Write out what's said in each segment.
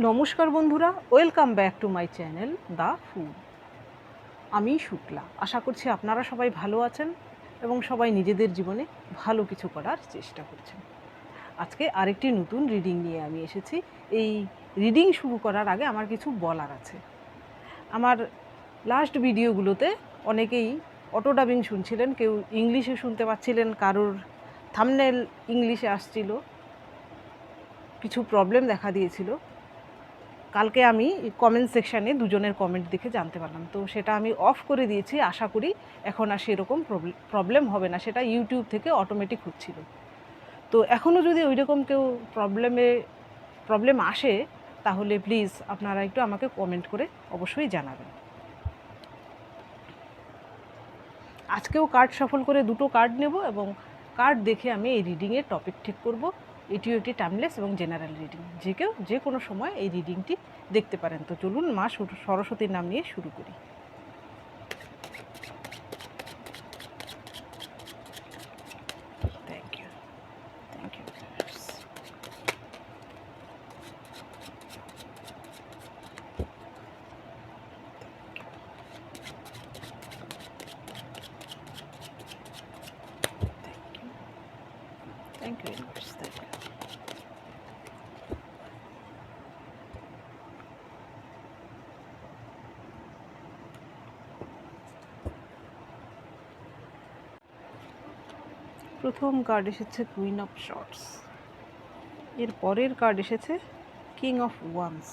নমস্কার বন্ধুরা, welcome back to my channel the food. আমি শুক্লা, আশা করছি আপনারা সবাই ভালো আছেন এবং সবাই নিজেদের জীবনে ভালো কিছু করার চেষ্টা করছেন। আজকে আরেকটি নতুন রিডিং নিয়ে আমি এসেছি। এই রিডিং শুরু করার আগে আমার কিছু বলার আছে। আমার লাস্ট ভিডিওগুলোতে অনেকেই অটো ডাবিং শুনছিলেন, কেউ ইংলিশে শুনতে পাচ্ছিলেন, কারোর থামনেল ইংলিশে আসছিল, কিছু প্রবলেম দেখা দিয়েছিল। কালকে আমি কমেন্ট সেকশানে দুজনের কমেন্ট দেখে জানতে পারলাম। তো সেটা আমি অফ করে দিয়েছি, আশা করি এখন আর সেরকম প্রবলেম হবে না, সেটা ইউটিউব থেকে অটোমেটিক হচ্ছিল। তো এখনও যদি ওই রকম কেউ প্রবলেমে প্রবলেম আসে, তাহলে প্লিজ আপনারা একটু আমাকে কমেন্ট করে অবশ্যই জানাবেন। আজকেও কার্ড সফল করে দুটো কার্ড নেব এবং কার্ড দেখে আমি এই রিডিংয়ের টপিক ঠিক করব। এটিও একটি টাইমলেস এবং জেনারেল রিডিং। যে কেউ যে কোনো সময় এই রিডিংটি দেখতে পারেন। তো চলুন মা সরস্বতীর নাম নিয়ে শুরু করি thank you thank you thank you universe thank you প্রথম কার্ড এসেছে কুইন অফ শর্টস এর পরের কার্ড এসেছে king of wands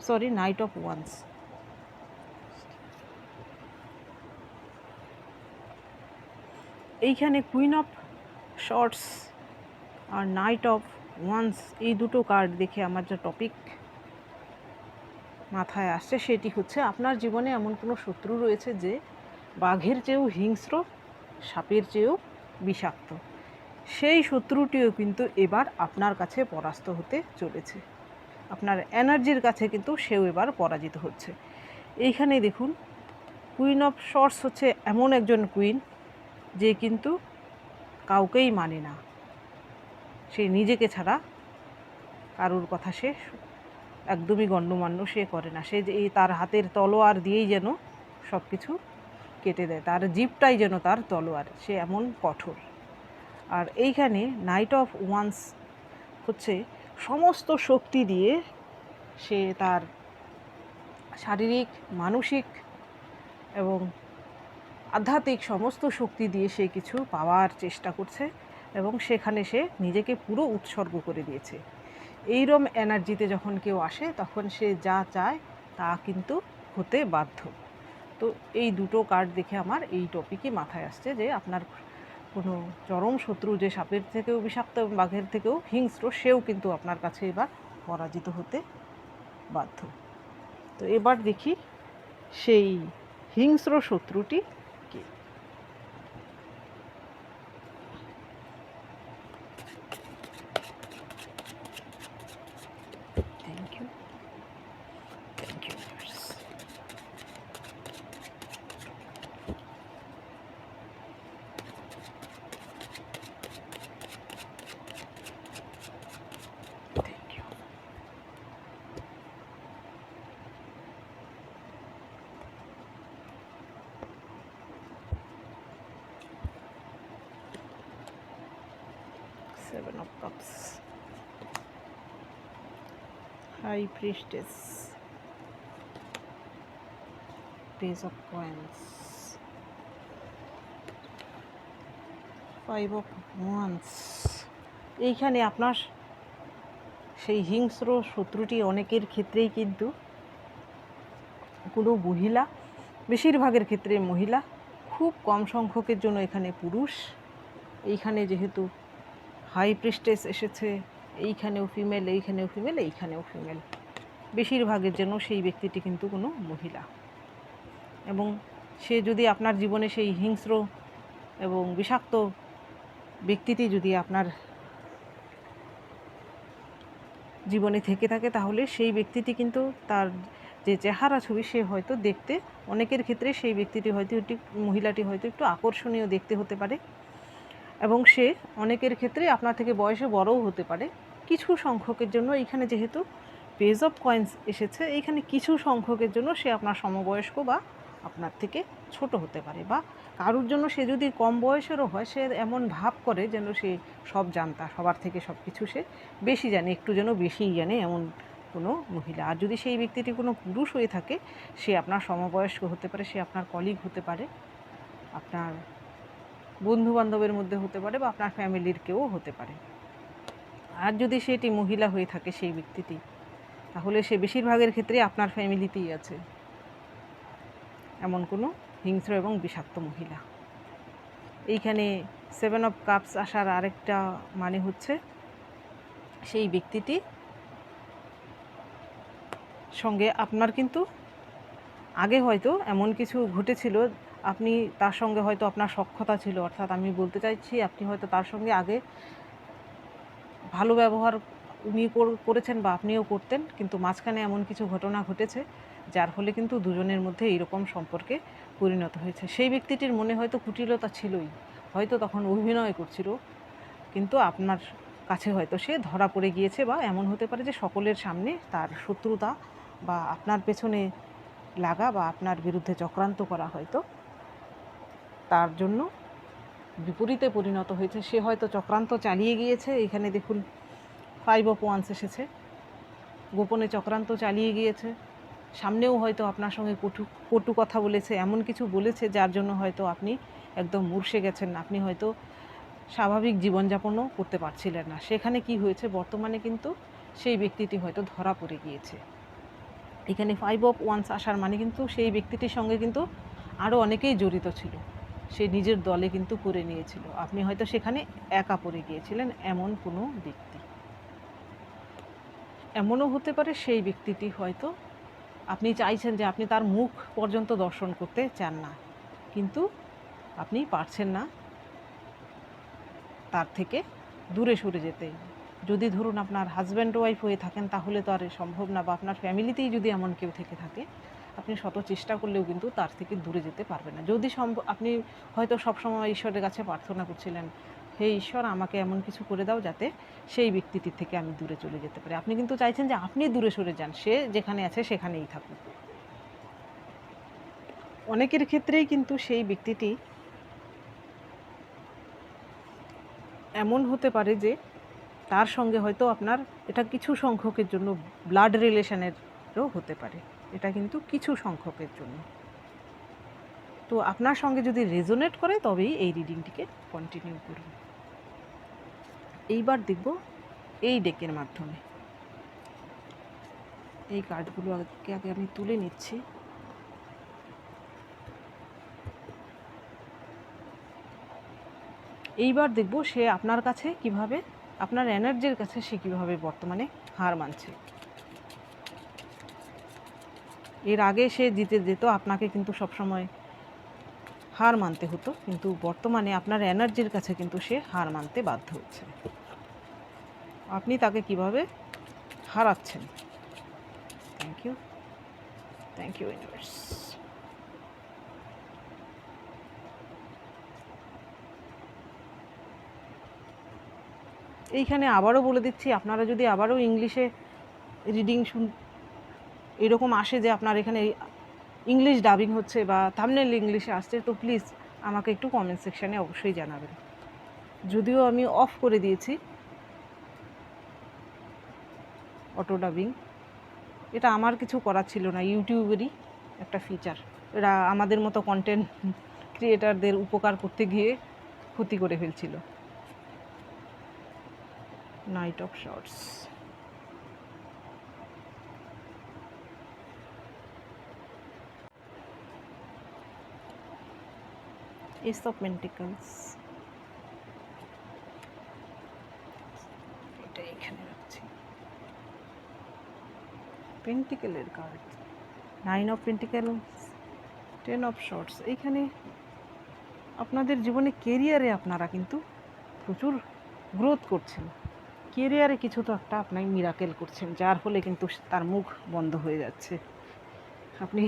sorry knight of wands এইখানে কুইন অফ শর্টস আর নাইট অফ ওয়ান্স এই দুটো কার্ড দেখে আমার যে টপিক মাথায় আসছে, সেটি হচ্ছে আপনার জীবনে এমন কোনো শত্রু রয়েছে যে বাঘের চেয়েও হিংস্র সাপের চেয়েও বিষাক্ত। সেই শত্রুটিও কিন্তু এবার আপনার কাছে পরাস্ত হতে চলেছে। আপনার এনার্জির কাছে কিন্তু সেও এবার পরাজিত হচ্ছে। এইখানে দেখুন কুইন অফ শর্টস হচ্ছে এমন একজন কুইন যে কিন্তু কাউকেই মানে না। সে নিজেকে ছাড়া কারোর কথা সে একদমই গণ্যমান্য সে করে না। সে যে তার হাতের তলোয়ার দিয়েই যেন সব কিছু কেটে দেয়। তার জিপটাই যেন তার তলোয়ার, সে এমন কঠোর। আর এইখানে নাইট অফ ওয়ান্স হচ্ছে সমস্ত শক্তি দিয়ে সে তার শারীরিক, মানসিক এবং আধ্যাত্মিক সমস্ত শক্তি দিয়ে সে কিছু পাওয়ার চেষ্টা করছে এবং সেখানে সে নিজেকে পুরো উৎসর্গ করে দিয়েছে। এইরম এনার্জিতে যখন কেউ আসে, তখন সে যা চায় তা কিন্তু হতে বাধ্য। তো এই দুটো কার্ড দেখে আমার এই টপিকই মাথায় আসছে যে আপনার কোনো চরম শত্রু যে সাপের থেকেও বিষাক্ত বাঘের থেকেও হিংস্র, সেও কিন্তু আপনার কাছে এবার পরাজিত হতে বাধ্য। তো এবার দেখি সেই হিংস্র শত্রুটি কে thank you thank you thank you seven of cups. High priestess. Page of coins. Five of wands. এইখানে আপনার সেই হিংস্র শত্রুটি অনেকের ক্ষেত্রেই কিন্তু কোনো মহিলা, বেশিরভাগের ক্ষেত্রে মহিলা, খুব কম সংখ্যকের জন্য এখানে পুরুষ। এইখানে যেহেতু হাই প্রেস্টেস এসেছে, এইখানেও ফিমেল এইখানেও ফিমেল এইখানেও ফিমেল বেশিরভাগের জন্য সেই ব্যক্তিটি কিন্তু কোনো মহিলা। এবং সে যদি আপনার জীবনে সেই হিংস্র এবং বিষাক্ত ব্যক্তিটি যদি আপনার জীবনে থেকে থাকে, তাহলে সেই ব্যক্তিটি কিন্তু তার যে চেহারা ছবি সে হয়তো দেখতে, অনেকের ক্ষেত্রে সেই ব্যক্তিটি হয়তো একটি মহিলাটি হয়তো একটু আকর্ষণীয় দেখতে হতে পারে। এবং সে অনেকের ক্ষেত্রে আপনার থেকে বয়সে বড়ও হতে পারে। কিছু সংখ্যকের জন্য এইখানে যেহেতু পেজ অফ কয়েন্স এসেছে, এইখানে কিছু সংখ্যকের জন্য সে আপনার সমবয়স্ক বা আপনার থেকে ছোট হতে পারে বা কারোর জন্য সে যদি কম বয়সেরও হয়, সে এমন ভাব করে যেন সে সব জানতা, সবার থেকে সব কিছু সে বেশি জানে, একটু যেন বেশিই জানে এমন কোনো মহিলা। আর যদি সেই ব্যক্তিটি কোনো পুরুষ হয়ে থাকে, সে আপনার সমবয়স্ক হতে পারে, সে আপনার কলিগ হতে পারে, আপনার বন্ধু বান্ধবের মধ্যে হতে পারে বা আপনার ফ্যামিলির কেউ হতে পারে। আর যদি সেটি মহিলা হয়ে থাকে সেই ব্যক্তিটি, তাহলে সে বেশিরভাগের ক্ষেত্রে আপনার ফ্যামিলিতেই আছে। এমন কোনো হিংস্র এবং বিষাক্ত মহিলা। এইখানে সেভেন অফ কাপস আসার আরেকটা মানে হচ্ছে, সেই ব্যক্তিটি সঙ্গে আপনার কিন্তু আগে হয়তো এমন কিছু ঘটেছিল আপনি তার সঙ্গে হয়তো আপনার সক্ষতা ছিল, অর্থাৎ আমি বলতে চাইছি আপনি হয়তো তার সঙ্গে আগে ভালো ব্যবহার উনি করেছেন বা আপনিও করতেন, কিন্তু মাঝখানে এমন কিছু ঘটনা ঘটেছে, যার ফলে কিন্তু দুজনের মধ্যে এইরকম সম্পর্কে পরিণত হয়েছে। সেই ব্যক্তিটির মনে হয়তো কুটিলতা ছিলই, হয়তো তখন অভিনয় করছিল, কিন্তু আপনার কাছে হয়তো সে ধরা পড়ে গিয়েছে বা এমন হতে পারে যে সকলের সামনে তার শত্রুতা বা আপনার পেছনে লাগা বা আপনার বিরুদ্ধে চক্রান্ত করা হয়তো তার জন্য বিপরীতে পরিণত হয়েছে। সে হয়তো চক্রান্ত চালিয়ে গিয়েছে। এখানে দেখুন ফাইভ অফ ওয়ান্স এসেছে। গোপনে চক্রান্ত চালিয়ে গিয়েছে। সামনেও হয়তো আপনার সঙ্গে কটু কটু কথা বলেছে, এমন কিছু বলেছে, যার জন্য হয়তো আপনি একদম মূর্ষে গেছেন। আপনি হয়তো স্বাভাবিক জীবনযাপনও করতে পারছিলেন না। সেখানে কি হয়েছে? বর্তমানে কিন্তু সেই ব্যক্তিটি হয়তো ধরা পড়ে গিয়েছে। এখানে ফাইভ অফ ওয়ান্স আসার মানে কিন্তু সেই ব্যক্তিটির সঙ্গে কিন্তু আরও অনেকেই জড়িত ছিল। সে নিজের দলে কিন্তু করে নিয়েছিল। আপনি হয়তো সেখানে একা পড়ে গিয়েছিলেন এমন কোনো ব্যক্তি। এমনও হতে পারে সেই ব্যক্তিটি হয়তো আপনি চাইছেন যে আপনি তার মুখ পর্যন্ত দর্শন করতে চান না। কিন্তু আপনি পারছেন না তার থেকে দূরে সরে যেতে। যদি ধরুন আপনার হাজব্যান্ড ওয়াইফ হয়ে থাকেন তাহলে তো আর সম্ভব না বা আপনার ফ্যামিলিতেই যদি এমন কেউ থেকে থাকে। আপনি শত চেষ্টা করলেও কিন্তু তার থেকে দূরে যেতে পারবেন না। যদি সম্ভব আপনি হয়তো সবসময় ঈশ্বরের কাছে প্রার্থনা করছিলেন, হে ঈশ্বর, আমাকে এমন কিছু করে দাও যাতে সেই ব্যক্তিটির থেকে আমি দূরে চলে যেতে পারি। আপনি কিন্তু চাইছেন যে আপনি দূরে সরে যান, সে যেখানে আছে সেখানেই থাকুক। অনেকের ক্ষেত্রেই কিন্তু সেই ব্যক্তিটি এমন হতে পারে যে তার সঙ্গে হয়তো আপনার এটা কিছু সংখ্যকের জন্য ব্লাড রিলেশনেরও হতে পারে। এটা কিন্তু কিছু সংখ্যকের জন্য। তো আপনার সঙ্গে যদি রেজোনেট করে, তবেই এই রিডিংটিকে কন্টিনিউ করুন। এইবার দেখব এই ডেকের মাধ্যমে। এই কার্ডগুলো আগে আগে আমি তুলে নিচ্ছি। এইবার দেখব সে আপনার কাছে কীভাবে, আপনার এনার্জির কাছে সে কীভাবে বর্তমানে হার মানছে। এর আগে সে জিতে যেত, আপনাকে কিন্তু সবসময় হার মানতে হতো, কিন্তু বর্তমানে আপনার এনার্জির কাছে কিন্তু সে হার মানতে বাধ্য হচ্ছে। আপনি তাকে কীভাবে হারাচ্ছেন? Thank you thank you universe এইখানে আবারও বলে দিচ্ছি, আপনারা যদি আবারও ইংলিশে রিডিং শুন এরকম আসে যে আপনার এখানে ইংলিশ ডাবিং হচ্ছে বা থামনেল ইংলিশে আসছে, তো প্লিজ আমাকে একটু কমেন্ট সেকশানে অবশ্যই জানাবেন। যদিও আমি অফ করে দিয়েছি। অটো ডাবিং এটা আমার কিছু করার ছিল না, ইউটিউবেরই একটা ফিচার এরা আমাদের মতো কন্টেন্ট ক্রিয়েটারদের উপকার করতে গিয়ে ক্ষতি করে ফেলছিল। Knight of swords ace of pentacles এটা এখানে রাখছি। পেন্টিকেলের card nine of pentacles ten of swords এইখানে আপনাদের জীবনে কেরিয়ারে আপনারা কিন্তু প্রচুর গ্রোথ করছেন। কেরিয়ারে কিছু তো একটা আপনার মিরাকেল করছেন যার ফলে কিন্তু তার মুখ বন্ধ হয়ে যাচ্ছে। আপনি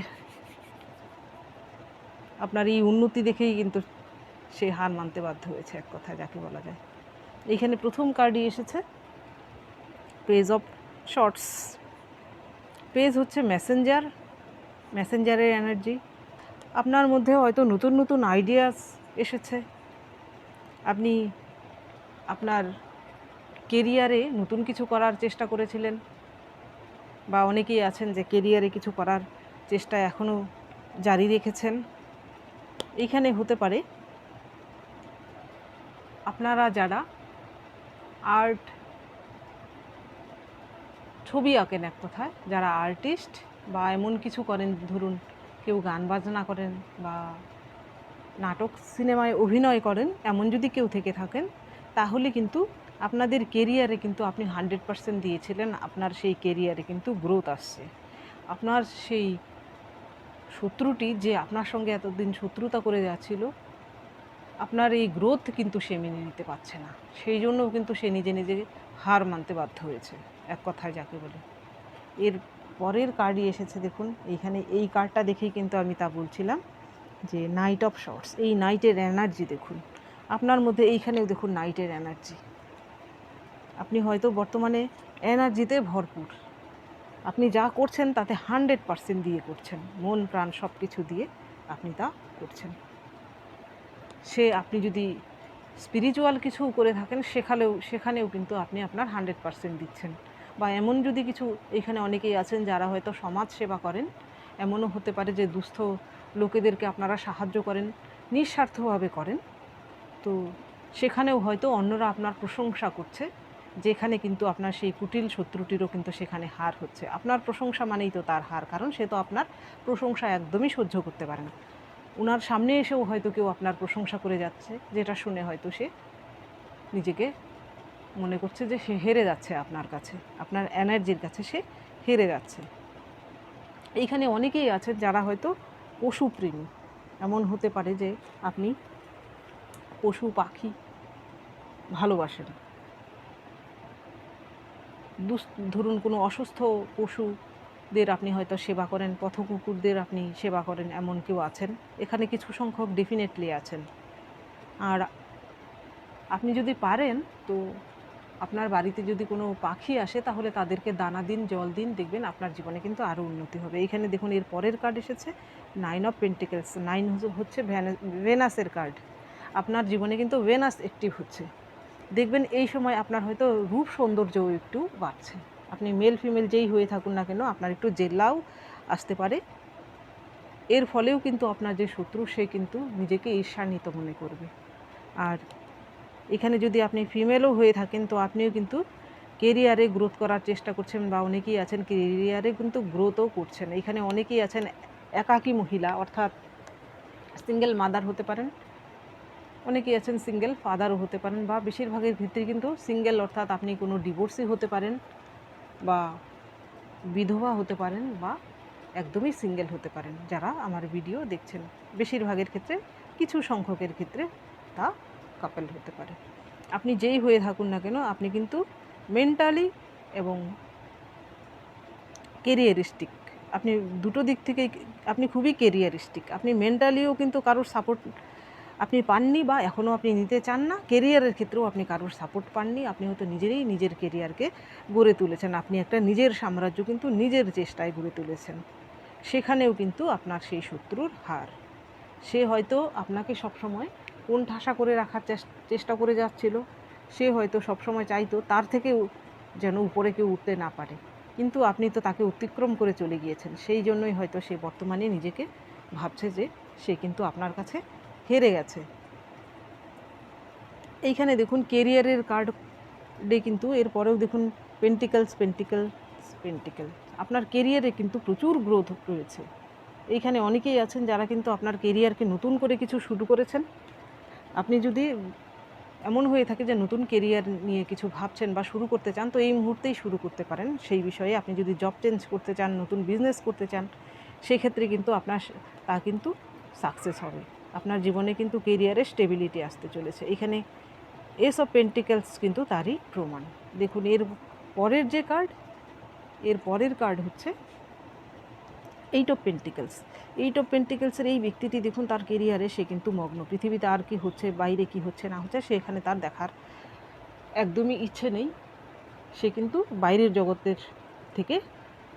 আপনার এই উন্নতি দেখেই কিন্তু সে হার মানতে বাধ্য হয়েছে, এক কথায় যাকে বলা যায়। এইখানে প্রথম কার্ডই এসেছে পেজ অফ শর্টস পেজ হচ্ছে মেসেঞ্জার মেসেঞ্জারের এনার্জি আপনার মধ্যে হয়তো নতুন নতুন আইডিয়াস এসেছে। আপনি আপনার কেরিয়ারে নতুন কিছু করার চেষ্টা করেছিলেন, বা অনেকেই আছেন যে কেরিয়ারে কিছু করার চেষ্টা এখনও জারি রেখেছেন। এইখানে হতে পারে। আপনারা যারা আর্ট ছবি আঁকেন এক কথায়, যারা আর্টিস্ট বা এমন কিছু করেন, ধরুন কেউ গান বাজনা করেন বা নাটক সিনেমায় অভিনয় করেন, এমন যদি কেউ থেকে থাকেন, তাহলে কিন্তু আপনাদের কেরিয়ারে কিন্তু আপনি হান্ড্রেড পার্সেন্ট দিয়েছিলেন, আপনার সেই কেরিয়ারে কিন্তু গ্রোথ আসছে। আপনার সেই শত্রুটি যে আপনার সঙ্গে এতদিন শত্রুতা করে যাচ্ছিল, আপনার এই গ্রোথ কিন্তু সে মেনে নিতে পারছে না। সেই জন্যও কিন্তু সে নিজে নিজে হার মানতে বাধ্য হয়েছে, এক কথায় যাকে বলে। এর পরের কার্ডই এসেছে, দেখুন, এইখানে এই কার্ডটা দেখেই কিন্তু আমি তা বলছিলাম যে নাইট অফ শর্টস এই নাইটের এনার্জি দেখুন। আপনার মধ্যে এইখানেও দেখুন নাইটের এনার্জি আপনি হয়তো বর্তমানে এনার্জিতে ভরপুর। আপনি যা করছেন তাতে হান্ড্রেড পার্সেন্ট দিয়ে করছেন। মন প্রাণ সব কিছু দিয়ে আপনি তা করছেন। সে আপনি যদি স্পিরিচুয়াল কিছু করে থাকেন সেখানেও সেখানেও কিন্তু আপনি আপনার হান্ড্রেড পার্সেন্ট দিচ্ছেন। বা এমন যদি কিছু এখানে অনেকেই আছেন যারা হয়তো সমাজ সেবা করেন, এমনও হতে পারে যে দুস্থ লোকেদেরকে আপনারা সাহায্য করেন, নিঃস্বার্থভাবে করেন। তো সেখানেও হয়তো অন্যরা আপনার প্রশংসা করছে। যেখানে কিন্তু আপনার সেই কুটিল শত্রুটিরও কিন্তু সেখানে হার হচ্ছে। আপনার প্রশংসা মানেই তো তার হার, কারণ সে তো আপনার প্রশংসা একদমই সহ্য করতে পারে না। ওনার সামনে এসেও হয়তো কেউ আপনার প্রশংসা করে যাচ্ছে, যেটা শুনে হয়তো সে নিজেকে মনে করছে যে সে হেরে যাচ্ছে আপনার কাছে, আপনার এনার্জির কাছে সে হেরে যাচ্ছে। এইখানে অনেকেই আছেন যারা হয়তো পশুপ্রেমী এমন হতে পারে যে আপনি পশু পাখি ভালোবাসেন। ধরুন কোনো অসুস্থ পশুদের আপনি হয়তো সেবা করেন পথ কুকুরদের আপনি সেবা করেন, এমন কেউ আছেন? এখানে কিছু সংখ্যক ডেফিনেটলি আছেন। আর আপনি যদি পারেন, তো আপনার বাড়িতে যদি কোনো পাখি আসে, তাহলে তাদেরকে দানা দিন, জল দিন, দেখবেন আপনার জীবনে কিন্তু আরও উন্নতি হবে। এখানে দেখুন, এর পরের কার্ড এসেছে নাইন অফ পেন্টিকেলস নাইন হচ্ছে ভেনাসের কার্ড আপনার জীবনে কিন্তু ভেনাস অ্যাক্টিভ হচ্ছে। দেখবেন এই সময় আপনার হয়তো রূপ সৌন্দর্যও একটু বাড়ছে। আপনি মেল ফিমেল যেই হয়ে থাকুন না কেন, আপনার একটু জেল্লাও আসতে পারে। এর ফলেও কিন্তু আপনার যে শত্রু, সে কিন্তু নিজেকে ঈর্ষান্বিত মনে করবে। আর এখানে যদি আপনি ফিমেলও হয়ে থাকেন, তো আপনিও কিন্তু কেরিয়ারে গ্রোথ করার চেষ্টা করছেন বা অনেকেই আছেন কেরিয়ারে কিন্তু গ্রোথও করছেন। এখানে অনেকেই আছেন একাকী মহিলা, অর্থাৎ সিঙ্গেল মাদার হতে পারেন। অনেকেই আছেন সিঙ্গেল ফাদারও হতে পারেন বা বেশিরভাগের ক্ষেত্রে কিন্তু সিঙ্গেল অর্থাৎ আপনি কোনো ডিভোর্সি হতে পারেন বা বিধবা হতে পারেন বা একদমই সিঙ্গেল হতে পারেন যারা আমার ভিডিও দেখছেন। বেশিরভাগের ক্ষেত্রে, কিছু সংখ্যকের ক্ষেত্রে তা কাপেল হতে পারে। আপনি যেই হয়ে থাকুন না কেন, আপনি কিন্তু মেন্টালি এবং কেরিয়ারিস্টিক আপনি দুটো দিক থেকেই, আপনি খুবই কেরিয়ারিস্টিক আপনি মেন্টালিও কিন্তু কারোর সাপোর্ট আপনি পাননি বা এখনও আপনি নিতে চান না কেরিয়ারের ক্ষেত্রেও আপনি কারোর সাপোর্ট পাননি, আপনি হয়তো নিজেরই নিজের কেরিয়ারকে গড়ে তুলেছেন। আপনি একটা নিজের সাম্রাজ্য কিন্তু নিজের চেষ্টায় গড়ে তুলেছেন। সেখানেও কিন্তু আপনার সেই শত্রুর হার। সে হয়তো আপনাকে সবসময় কোন ঠাসা করে রাখার চেষ্টা করে যাচ্ছিল, সে হয়তো সবসময় চাইতো তার থেকেও যেন উপরে কেউ উঠতে না পারে। কিন্তু আপনি তো তাকে অতিক্রম করে চলে গিয়েছেন, সেই জন্যই হয়তো সে বর্তমানে নিজেকে ভাবছে যে সে কিন্তু আপনার কাছে হেরে গেছে। এইখানে দেখুন কেরিয়ারের কার্ডে কিন্তু এরপরেও দেখুন পেন্টিকেলস পেন্টিকেলস, পেন্টিকেল। আপনার কেরিয়ারে কিন্তু প্রচুর গ্রোথ রয়েছে। এইখানে অনেকেই আছেন যারা কিন্তু আপনার কেরিয়ারকে নতুন করে কিছু শুরু করেছেন। আপনি যদি এমন হয়ে থাকে যে নতুন কেরিয়ার নিয়ে কিছু ভাবছেন বা শুরু করতে চান, তো এই মুহূর্তেই শুরু করতে পারেন। সেই বিষয়ে আপনি যদি জব চেঞ্জ করতে চান, নতুন বিজনেস করতে চান, সেক্ষেত্রে কিন্তু আপনার, তা কিন্তু সাকসেস হবে। আপনার জীবনে কিন্তু কেরিয়ারে স্টেবিলিটি আসতে চলেছে। এখানে এস অফ পেন্টিকেলস কিন্তু তারই প্রমাণ। দেখুন, এর পরের যে কার্ড এর পরের কার্ড হচ্ছে eight of pentacles eight of পেন্টিকেলসের এই ব্যক্তিটি দেখুন, তার কেরিয়ারে সে কিন্তু মগ্ন। পৃথিবীতে আর কি হচ্ছে, বাইরে কি হচ্ছে, না হচ্ছে সেখানে তার দেখার একদমই ইচ্ছে নেই। সে কিন্তু বাইরের জগতের থেকে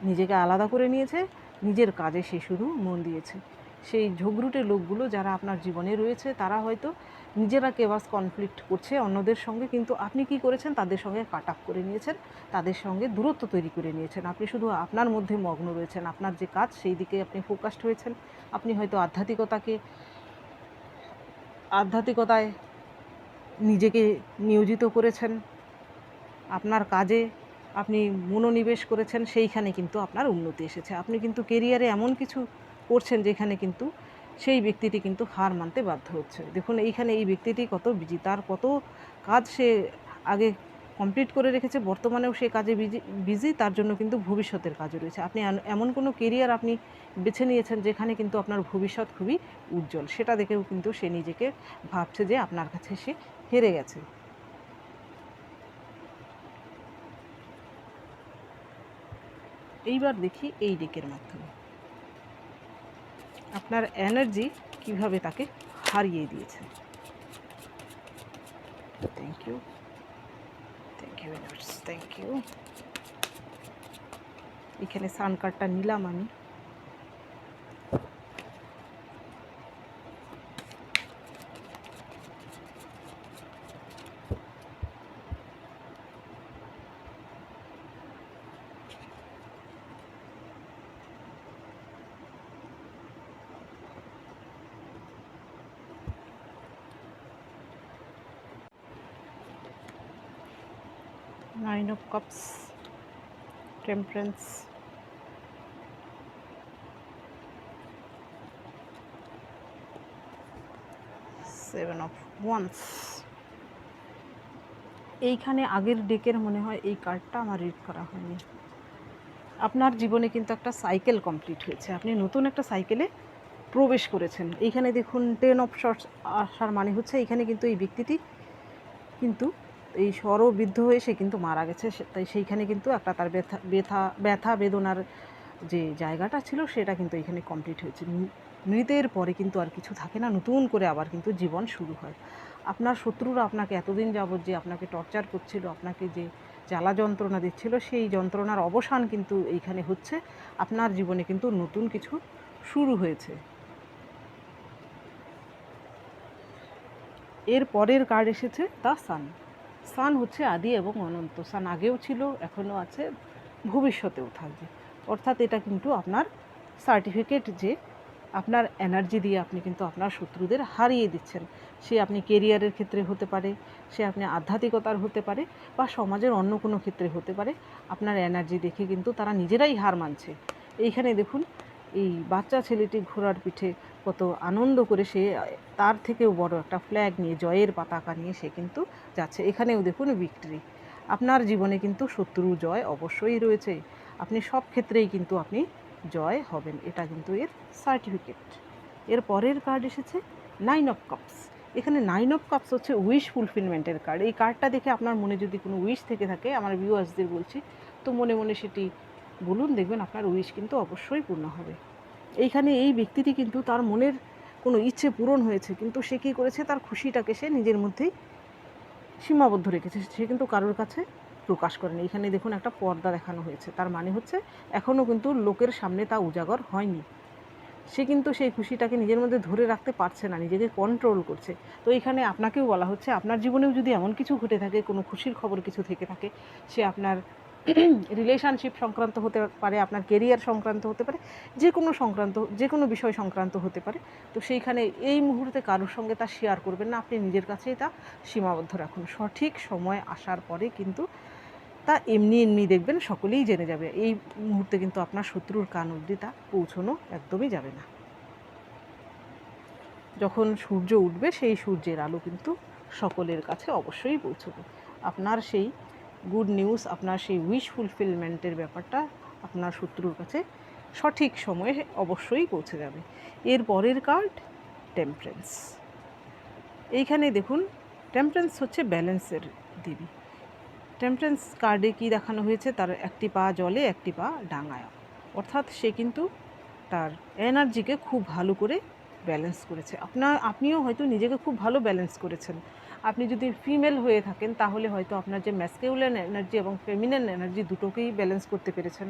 নিজেকে আলাদা করে নিয়েছে, নিজের কাজে সে শুধু মন দিয়েছে। সেই ঝগড়ুটে লোকগুলো যারা আপনার জীবনে রয়েছে, তারা হয়তো নিজেরা কেবাস কনফ্লিক্ট করছে অন্যদের সঙ্গে, কিন্তু আপনি কি করেছেন? তাদের সঙ্গে কাট আপ করে নিয়েছেন, তাদের সঙ্গে দূরত্ব তৈরি করে নিয়েছেন। আপনি শুধু আপনার মধ্যে মগ্ন রয়েছেন, আপনার যে কাজ, সেই দিকে আপনি ফোকাসড হয়েছেন। আপনি হয়তো আধ্যাত্মিকতাকে, আধ্যাত্মিকতায় নিজেকে নিয়োজিত করেছেন। আপনার কাজে আপনি মনোনিবেশ করেছেন, সেইখানে কিন্তু আপনার উন্নতি এসেছে। আপনি কিন্তু কেরিয়ারে এমন কিছু করছেন যেখানে কিন্তু সেই ব্যক্তিটি কিন্তু হার মানতে বাধ্য হচ্ছে। দেখুন, এইখানে এই ব্যক্তিটি কত বিজি, তার কত কাজ সে আগে কমপ্লিট করে রেখেছে, বর্তমানেও সে কাজে বিজি বিজি, তার জন্য কিন্তু ভবিষ্যতের কাজও রয়েছে। আপনি এমন কোনো কেরিয়ার আপনি বেছে নিয়েছেন যেখানে কিন্তু আপনার ভবিষ্যৎ খুবই উজ্জ্বল। সেটা দেখেও কিন্তু সে নিজেকে ভাবছে যে আপনার কাছে সে হেরে গেছে। এইবার দেখি এই ডেকের মাধ্যমে। আপনার এনার্জি কীভাবে তাকে হারিয়ে দিয়েছে? Thank you thank you thank you এখানে সান কার্ডটা নিলাম আমি। Nine of cups. Temperance. Seven of wands এইখানে আগের ডেকের মনে হয় এই কার্ডটা আমার রিড করা হয়নি। আপনার জীবনে কিন্তু একটা সাইকেল কমপ্লিট হয়েছে। আপনি নতুন একটা সাইকেলে প্রবেশ করেছেন। এইখানে দেখুন টেন অফ শর্টস আসার মানে হচ্ছে এইখানে কিন্তু এই ব্যক্তিটি কিন্তু এই স্বরবিদ্ধ হয়ে সে কিন্তু মারা গেছে। তাই সেইখানে কিন্তু একটা তার ব্যথা ব্যথা ব্যথা বেদনার যে জায়গাটা ছিল সেটা কিন্তু এখানে কমপ্লিট হয়েছে। মৃতের পরে কিন্তু আর কিছু থাকে না, নতুন করে আবার কিন্তু জীবন শুরু হয়। আপনার শত্রুরা আপনাকে এতদিন যাবৎ যে আপনাকে টর্চার করছিল, আপনাকে যে জ্বালা যন্ত্রণা দিচ্ছিল, সেই যন্ত্রণার অবসান কিন্তু এইখানে হচ্ছে। আপনার জীবনে কিন্তু নতুন কিছু শুরু হয়েছে। এর পরের কার্ড এসেছে দ্য সান সান হচ্ছে আদি এবং অনন্ত। সান আগেও ছিল, এখনও আছে, ভবিষ্যতেও থাকবে। অর্থাৎ এটা কিন্তু আপনার সার্টিফিকেট যে আপনার এনার্জি দিয়ে আপনি কিন্তু আপনার শত্রুদের হারিয়ে দিচ্ছেন। সে আপনি কেরিয়ারের ক্ষেত্রে হতে পারে, সে আপনি আধ্যাত্মিকতার হতে পারে বা সমাজের অন্য কোনো ক্ষেত্রে হতে পারে, আপনার এনার্জি দেখে কিন্তু তারা নিজেরাই হার মানছে। এইখানে দেখুন, এই বাচ্চা ছেলেটি ঘোড়ার পিঠে কত আনন্দ করে সে, তার থেকেও বড় একটা ফ্ল্যাগ নিয়ে, জয়ের পতাকা নিয়ে সে কিন্তু যাচ্ছে। এখানেও দেখুন ভিক্টরি আপনার জীবনে কিন্তু শত্রু জয় অবশ্যই রয়েছে। আপনি সব ক্ষেত্রেই কিন্তু আপনি জয় হবেন। এটা কিন্তু এর সার্টিফিকেট এর পরের কার্ড এসেছে নাইন অফ কাপস এখানে নাইন অফ কাপস হচ্ছে উইশ ফুলফিলমেন্টের কার্ড এই কার্ডটা দেখে আপনার মনে যদি কোনো উইশ থেকে থাকে, আমার ভিউয়ার্সদের বলছি, তো মনে মনে সেটি বলুন। দেখবেন আপনার উইশ কিন্তু অবশ্যই পূর্ণ হবে। এইখানে এই ব্যক্তিটি কিন্তু তার মনের কোনো ইচ্ছে পূরণ হয়েছে, কিন্তু সে কী করেছে? তার খুশিটাকে সে নিজের মধ্যেই সীমাবদ্ধ রেখেছে। সে কিন্তু কারোর কাছে প্রকাশ করেনি। এখানে দেখুন একটা পর্দা দেখানো হয়েছে। তার মানে হচ্ছে এখনও কিন্তু লোকের সামনে তা উজাগর হয়নি। সে কিন্তু সেই খুশিটাকে নিজের মধ্যে ধরে রাখতে পারছে না, নিজেকে কন্ট্রোল করছে। তো এখানে আপনাকেও বলা হচ্ছে, আপনার জীবনেও যদি এমন কিছু ঘটে থাকে, কোনো খুশির খবর কিছু থেকে থাকে, সে আপনার রিলেশনশিপ সংক্রান্ত হতে পারে, আপনার কেরিয়ার সংক্রান্ত হতে পারে, যে কোনো সংক্রান্ত, যে কোনো বিষয় সংক্রান্ত হতে পারে। তো সেইখানে এই মুহূর্তে কারোর সঙ্গে তা শেয়ার করবেন না, আপনি নিজের কাছেই তা সীমাবদ্ধ রাখুন। সঠিক সময় আসার পরে কিন্তু তা এমনি এমনি দেখবেন, সকলেই জেনে যাবে। এই মুহূর্তে কিন্তু আপনার শত্রুর কান অবধি তা পৌঁছনো একদমই যাবে না। যখন সূর্য উঠবে, সেই সূর্যের আলো কিন্তু সকলের কাছে অবশ্যই পৌঁছবে। আপনার সেই গুড নিউজ আপনার সেই উইশ ফুলফিলমেন্টের ব্যাপারটা আপনার শত্রুর কাছে সঠিক সময়ে অবশ্যই পৌঁছে যাবে। এর পরের কার্ড টেম্পারেন্স এইখানে দেখুন টেম্পারেন্স হচ্ছে ব্যালেন্সের দেবী। টেম্পারেন্স কার্ডে কি দেখানো হয়েছে? তার একটি পা জলে, একটি পা ডাঙায়। অর্থাৎ সে কিন্তু তার এনার্জিকে খুব ভালো করে ব্যালেন্স করেছে। আপনার, আপনিও হয়তো নিজেকে খুব ভালো ব্যালেন্স করেছেন। আপনি যদি ফিমেল হয়ে থাকেন, তাহলে হয়তো আপনার যে ম্যাসকিউলেন এনার্জি এবং ফেমিনেন এনার্জি দুটোকেই ব্যালেন্স করতে পেরেছেন।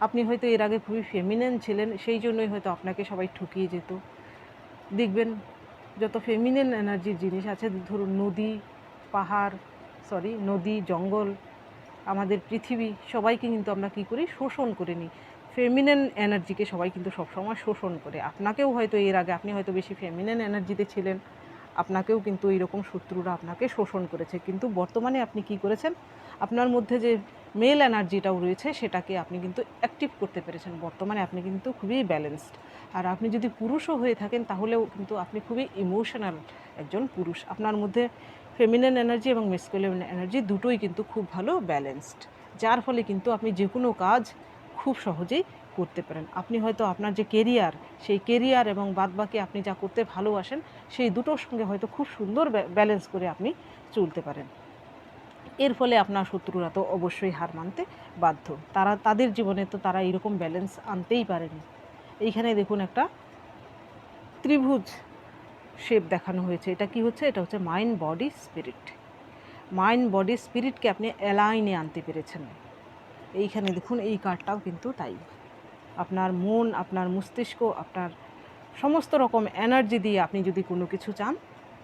আপনি হয়তো এর আগে খুবই ফেমিনেন ছিলেন, সেই জন্যই হয়তো আপনাকে সবাই ঠকিয়ে যেত। দেখবেন, যত ফেমিনেন এনার্জির জিনিস আছে, ধরুন নদী, পাহাড় সরি নদী, জঙ্গল, আমাদের পৃথিবী, সবাইকে কিন্তু আমরা কী করি? শোষণ করে নিই। ফেমিনেন এনার্জিকে সবাই কিন্তু সবসময় শোষণ করে। আপনাকেও হয়তো এর আগে আপনি হয়তো বেশি ফেমিনেন এনার্জিতে ছিলেন। আপনাকেও কিন্তু এইরকম শত্রুরা আপনাকে শোষণ করেছে। কিন্তু বর্তমানে আপনি কি করেছেন? আপনার মধ্যে যে মেল এনার্জিটাও রয়েছে, সেটাকে আপনি কিন্তু অ্যাক্টিভ করতে পেরেছেন। বর্তমানে আপনি কিন্তু খুবই ব্যালেন্সড আর আপনি যদি পুরুষও হয়ে থাকেন, তাহলেও কিন্তু আপনি খুবই ইমোশনাল একজন পুরুষ। আপনার মধ্যে ফেমিনেন এনার্জি এবং মেসকুলেন এনার্জি দুটোই কিন্তু খুব ভালো ব্যালেন্সড যার ফলে কিন্তু আপনি যে কোনো কাজ খুব সহজেই করতে পারেন। আপনি হয়তো আপনার যে কেরিয়ার সেই কেরিয়ার এবং বাদবাকি আপনি যা করতে ভালোবাসেন, সেই দুটোর সঙ্গে হয়তো খুব সুন্দর ব্যালেন্স করে আপনি চলতে পারেন। এর ফলে আপনার শত্রুরা তো অবশ্যই হার মানতে বাধ্য। তারা, তাদের জীবনে তো তারা এরকম ব্যালেন্স আনতেই পারেনি। এইখানে দেখুন একটা ত্রিভুজ শেপ দেখানো হয়েছে। এটা কি হচ্ছে? এটা হচ্ছে mind body spirit mind body স্পিরিটকে আপনি অ্যালাইনে আনতে পেরেছেন। এইখানে দেখুন, এই কার্ডটাও কিন্তু তাই। আপনার মন, আপনার মস্তিষ্ক, আপনার সমস্ত রকম এনার্জি দিয়ে আপনি যদি কোনো কিছু চান,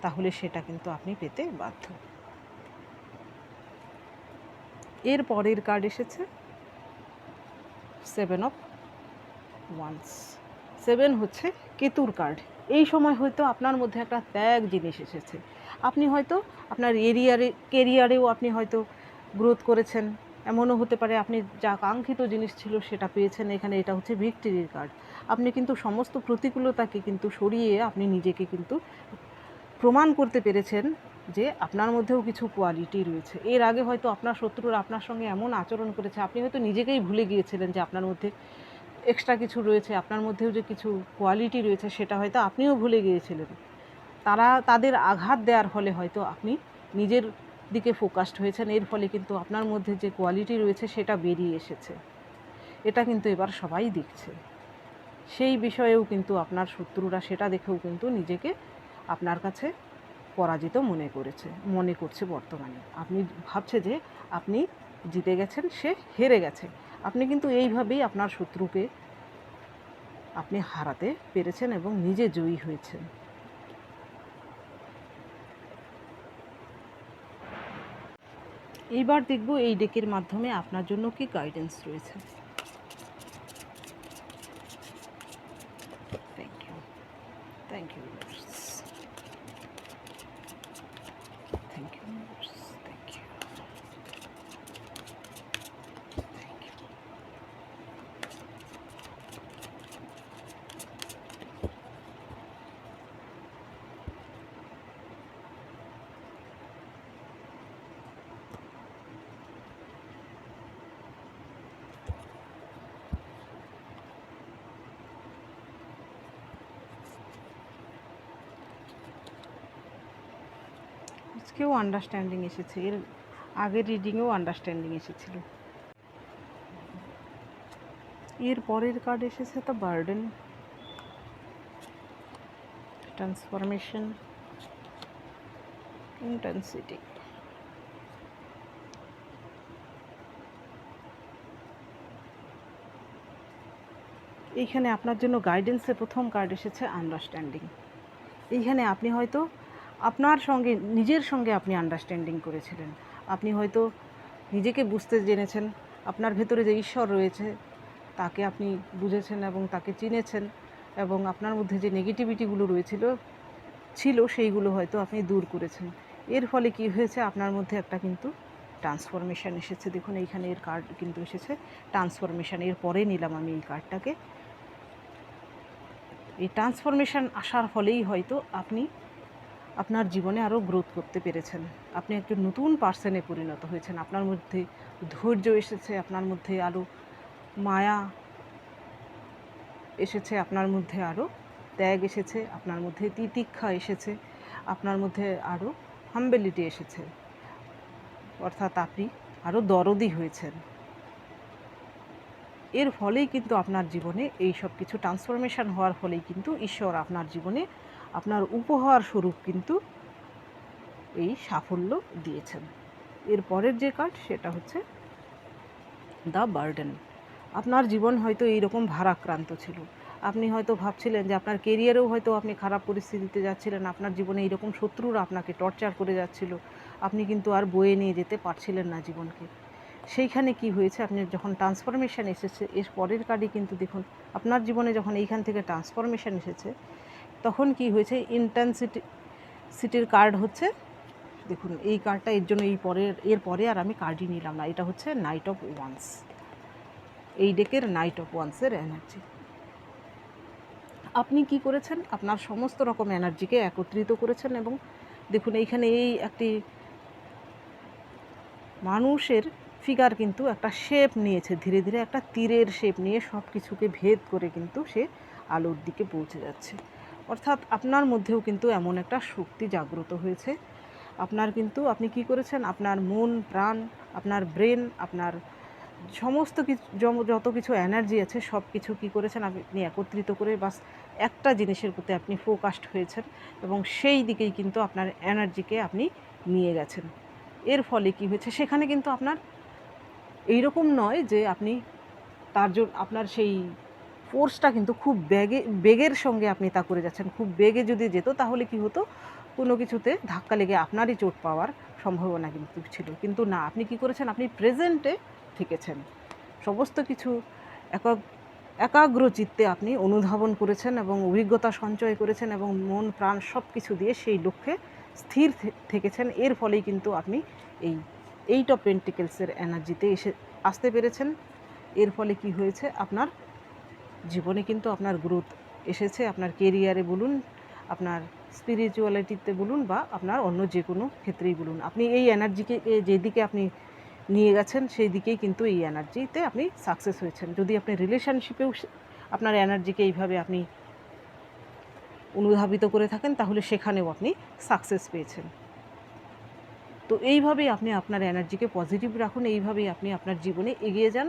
তাহলে সেটা কিন্তু আপনি পেতে বাধ্য। এর পরের কার্ড এসেছে। সেভেন অফ ওয়ান্স সেভেন হচ্ছে কেতুর কার্ড এই সময় হয়তো আপনার মধ্যে একটা ত্যাগ জিনিস এসেছে। আপনি হয়তো আপনার এরিয়ারে কেরিয়ারেও আপনি হয়তো গ্রোথ করেছেন। এমনও হতে পারে আপনি যা কাঙ্ক্ষিত জিনিস ছিল সেটা পেয়েছেন, এখানে এটা হচ্ছে ভিক্টরির কার্ড। আপনি কিন্তু সমস্ত প্রতিকূলতাকে কিন্তু সরিয়ে আপনি নিজেকে কিন্তু প্রমাণ করতে পেরেছেন যে আপনার মধ্যেও কিছু কোয়ালিটি রয়েছে। এর আগে হয়তো আপনার শত্রুর আপনার সঙ্গে এমন আচরণ করেছে, আপনি হয়তো নিজেকেই ভুলে গিয়েছিলেন যে আপনার মধ্যে এক্সট্রা কিছু রয়েছে, আপনার মধ্যেও যে কিছু কোয়ালিটি রয়েছে সেটা হয়তো আপনিও ভুলে গিয়েছিলেন। তারা তাদের আঘাত দেওয়ার ফলে হয়তো আপনি নিজের দিকে ফোকাসড হয়েছেন। এর ফলে কিন্তু আপনার মধ্যে যে কোয়ালিটি রয়েছে, সেটা বেরিয়ে এসেছে। এটা কিন্তু এবার সবাই দেখছে। সেই বিষয়েও কিন্তু আপনার শত্রুরা সেটা দেখেও কিন্তু নিজেকে আপনার কাছে পরাজিত মনে করেছে, মনে করছে বর্তমানে। আপনি ভাবছে যে আপনি জিতে গেছেন, সে হেরে গেছে। আপনি কিন্তু এইভাবেই আপনার শত্রুকে আপনি হারাতে পেরেছেন এবং নিজে জয়ী হয়েছেন। এইবার দেখব এই ডেকের মাধ্যমে আপনার জন্য কি গাইডেন্স রয়েছে thank you thank you thank you thank you thank you আজকেও আন্ডারস্ট্যান্ডিং এসেছে। এর আগের রিডিংয়েও আন্ডারস্ট্যান্ডিং এসেছিল। এর পরের কার্ড এসেছে দ্য বার্ডেন ট্রান্সফরমেশন ইন্টেন্সিটি এইখানে আপনার জন্য গাইডেন্সের প্রথম কার্ড এসেছে আন্ডারস্ট্যান্ডিং এইখানে আপনি হয়তো আপনার সঙ্গে, নিজের সঙ্গে আপনি আন্ডারস্ট্যান্ডিং করেছিলেন। আপনি হয়তো নিজেকে বুঝতে জেনেছেন, আপনার ভেতরে যে ঈশ্বর রয়েছে, তাকে আপনি বুঝেছেন এবং তাকে চিনেছেন এবং আপনার মধ্যে যে নেগেটিভিটিগুলো রয়েছিল, ছিল, সেইগুলো হয়তো আপনি দূর করেছেন। এর ফলে কি হয়েছে? আপনার মধ্যে একটা কিন্তু ট্রান্সফরমেশান এসেছে। দেখুন, এইখানে এর কার্ড কিন্তু এসেছে। ট্রান্সফরমেশান এর পরে নিলাম আমি এই কার্ডটাকে এই ট্রান্সফরমেশান আসার ফলেই হয়তো আপনি আপনার জীবনে আরও গ্রোথ করতে পেরেছেন। আপনি একজন নতুন পার্সনে পরিণত হয়েছেন। আপনার মধ্যে ধৈর্য এসেছে, আপনার মধ্যে আরও মায়া এসেছে, আপনার মধ্যে আরও ত্যাগ এসেছে, আপনার মধ্যে তিতিক্ষা এসেছে, আপনার মধ্যে আরও হাম্বেলিটি এসেছে। অর্থাৎ আপনি আরও দরদি হয়েছেন। এর ফলেই কিন্তু আপনার জীবনে এই সব কিছু ট্রান্সফরমেশন হওয়ার ফলেই কিন্তু ঈশ্বর আপনার জীবনে আপনার উপহার স্বরূপ কিন্তু এই সাফল্য দিয়েছেন। এর পরের যে কার্ড সেটা হচ্ছে দ্য বার্ডেন আপনার জীবন হয়তো এইরকম ভারাক্রান্ত ছিল। আপনি হয়তো ভাবছিলেন যে আপনার কেরিয়ারেও হয়তো আপনি খারাপ পরিস্থিতিতে যাচ্ছিলেন, আপনার জীবনে এইরকম শত্রুরা আপনাকে টর্চার করে যাচ্ছিল। আপনি কিন্তু আর বয়ে নিয়ে যেতে পারছিলেন না জীবনকে। সেইখানে কি হয়েছে? আপনি যখন ট্রান্সফরমেশন এসেছে, এর পরের কার্ডই কিন্তু দেখুন, আপনার জীবনে যখন এইখান থেকে ট্রান্সফরমেশন এসেছে তখন কি হয়েছে? ইন্টেন্সিটি সিটির কার্ড হচ্ছে, দেখুন, এই কার্ডটা এর জন্য এই পরের, এর পরে আর আমি কার্ডই নিলাম না। এটা হচ্ছে নাইট অফ ওয়ান্স এই ডেকের নাইট অফ ওয়ান্সের এনার্জি আপনি কি করেছেন? আপনার সমস্ত রকম এনার্জিকে একত্রিত করেছেন এবং দেখুন, এইখানে এই একটি মানুষের ফিগার কিন্তু একটা শেপ নিয়েছে। ধীরে ধীরে একটা তীরের শেপ নিয়ে সব কিছুকে ভেদ করে কিন্তু সে আলোর দিকে পৌঁছে যাচ্ছে। অর্থাৎ আপনার মধ্যেও কিন্তু এমন একটা শক্তি জাগ্রত হয়েছে। আপনার কিন্তু আপনি কি করেছেন? আপনার মন, প্রাণ, আপনার ব্রেন, আপনার সমস্ত কিছু যত কিছু এনার্জি আছে সব কিছু কী করেছেন? আপনি একত্রিত করে বাস একটা জিনিসের প্রতি আপনি ফোকাসড হয়েছেন এবং সেই দিকেই কিন্তু আপনার এনার্জিকে আপনি নিয়ে গেছেন। এর ফলে কি হয়েছে? সেখানে কিন্তু আপনার এইরকম নয় যে আপনি তার জন্য আপনার সেই ফোর্সটা কিন্তু খুব বেগে, বেগের সঙ্গে আপনি তা করে যাচ্ছেন। খুব বেগে যদি যেত, তাহলে কি হতো? কোনো কিছুতে ধাক্কা লেগে আপনারই চোট পাওয়ার সম্ভাবনা কিন্তু ছিল। কিন্তু না, আপনি কি করেছেন? আপনি প্রেজেন্টে থেকেছেন। সমস্ত কিছু একক একাগ্র চিত্তে আপনি অনুধাবন করেছেন এবং অভিজ্ঞতা সঞ্চয় করেছেন এবং মন, প্রাণ সব কিছু দিয়ে সেই লক্ষ্যে স্থির থেকেছেন। এর ফলেই কিন্তু আপনি এই, এইট অফ পেন্টিকেলসের এনার্জিতে এসে আসতে পেরেছেন। এর ফলে কি হয়েছে? আপনার জীবনে কিন্তু আপনার গ্রোথ এসেছে, আপনার কেরিয়ারে বলুন, আপনার স্পিরিচুয়ালিটিতে বলুন বা আপনার অন্য যে কোনো ক্ষেত্রেই বলুন। আপনি এই এনার্জিকে যেদিকে আপনি নিয়ে গেছেন সেই দিকেই কিন্তু এই এনার্জিতে আপনি সাকসেস হয়েছেন। যদি আপনি রিলেশনশিপেও আপনার এনার্জিকে এইভাবে আপনি অনুধাবিত করে থাকেন, তাহলে সেখানেও আপনি সাকসেস পেয়েছেন। তো এইভাবেই আপনি আপনার এনার্জিকে পজিটিভ রাখুন, এইভাবেই আপনি আপনার জীবনে এগিয়ে যান।